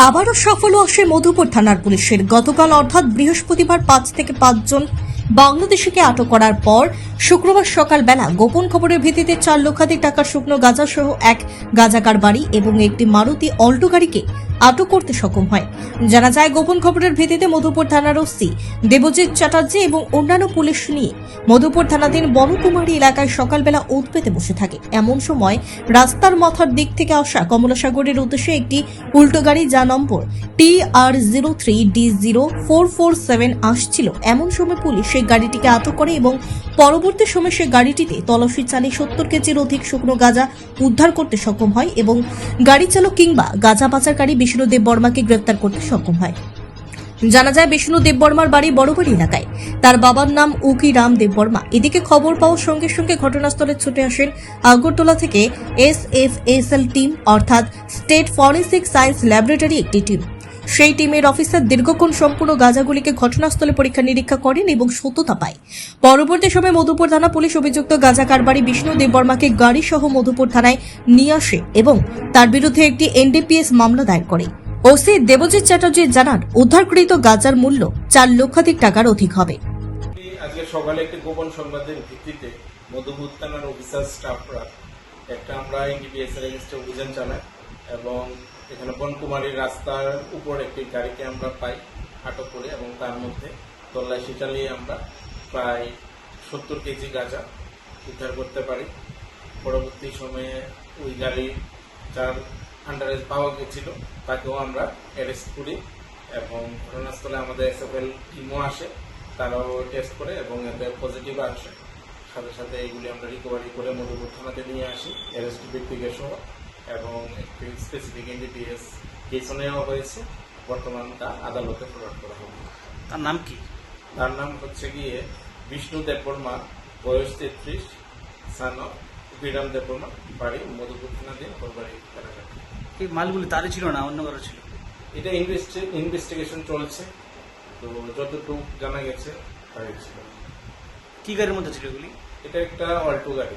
আবারও সফল আসে মধুপুর থানার পুলিশের। গতকাল অর্থাৎ বৃহস্পতিবার পাঁচ থেকে পাঁচজন বাংলাদেশিকে আটক করার পর শুক্রবার সকালবেলা গোপন খবরের ভিত্তিতে চার লক্ষাধিক টাকার শুকনো গাঁজা সহ এক গাঁজাকার বাড়ি এবং একটি মারুতি অল্টো গাড়িকে আটক করতে সক্ষম হয়। জানা যায়, গোপন খবরের ভিত্তিতে মধুপুর থানার ওসি দেবজিৎ চ্যাটার্জি এবং অন্যান্য পুলিশ নিয়ে মধুপুর থানাধীন বনকুমারী এলাকায় সকালবেলা ওত পেতে বসে থাকে। এমন সময় রাস্তার মাথার দিক থেকে আসা কমলাসাগরের উদ্দেশ্যে একটি উল্টো গাড়ি যা number T R zero three D zero four four seven আসছিল। এমন সময় পুলিশ সেই গাড়িটিকে আটক করে এবং পরবর্তী সময় সেই গাড়িটিতে তল্লাশি চালিয়ে সত্তর কেজির অধিক শুকনো গাঁজা উদ্ধার করতে সক্ষম হয় এবং গাড়ি চালক কিংবা গাঁজা পাচারকারী বিষ্ণুদেব বর্মাকে গ্রেপ্তার করতে সক্ষম হয়। জানা যায়, বিষ্ণু দেববর্মার বাড়ি বড়বাড়ি এলাকায়। তার বাবার নাম উকি রাম দেববর্মা এদিকে খবর পাওয়ার সঙ্গে সঙ্গে ঘটনাস্থলে ছুটে আসেন আগরতলা থেকে S F S L team, অর্থাৎ স্টেট ফরেন্সিক সায়েন্স ল্যাবরেটরি একটি টিম। সেই টিমের অফিসার দীর্ঘক্ষণ সম্পূর্ণ গাঁজাগুলিকে ঘটনাস্থলে পরীক্ষা নিরীক্ষা করেন এবং সত্যতা পায়। পরবর্তী সময় মধুপুর থানা পুলিশ অভিযুক্ত গাঁজা কারবারি বিষ্ণু দেববর্মাকে গাড়ি সহ মধুপুর থানায় নিয়ে আসে এবং তার বিরুদ্ধে একটি এনডিপিএস মামলা দায়ের করে। ওসি দেবজিৎ চ্যাটার্জি জানান, উদ্ধারকৃত গাঁজার মূল্য চার লক্ষাধিক টাকার অধিক হবে। আজকে সকালে একটি গোপন সংবাদের ভিত্তিতে মধুপুর থানার অফিসার স্টাফরা একটা আমরা এনডিপিএস এর অভিযান চালাই এবং এখানে বনকুমারীর রাস্তার উপর একটি গাড়িকে আমরা পাই আটক করে এবং তার মধ্যে তল্লাশি চালিয়ে আমরা প্রায় সত্তর কেজি গাঁজা উদ্ধার করতে পারি। পরবর্তী সময়ে ওই গাড়ি যার আন্ডারে পাওয়া গেছিল, তাকেও আমরা অ্যারেস্ট করি এবং ঘটনাস্থলে আমাদের এসএফএল টিমও আসে, তারাও টেস্ট করে এবং এতে পজিটিভ আসে। সাথে সাথে এগুলি আমরা রিকভারি করে মধুপুর থানাতে নিয়ে আসি অ্যারেস্ট ব্যক্তিকে সহ। এবং একটি স্পেসিফিক এনডিপিএস কেসও নেওয়া হয়েছে। বর্তমান তা আদালতে ফরওয়ার্ড করা হবে। তার নাম কি? তার নাম হচ্ছে গিয়ে বিষ্ণু দেববর্মা বয়স তেত্রিশ সান বিরাম দেববর্মা বাড়ি মধুপুর থানাধীন বাড়ি কারাগার এই মালগুলি তারই ছিল না অন্য কারও ছিল? এটা ইনভেস্টিগেশন চলছে। তো যতটুকু জানা গেছে তাই ছিল। কি গাড়ির মধ্যে ছিল এগুলি? এটা একটা অল্টো গাড়ি।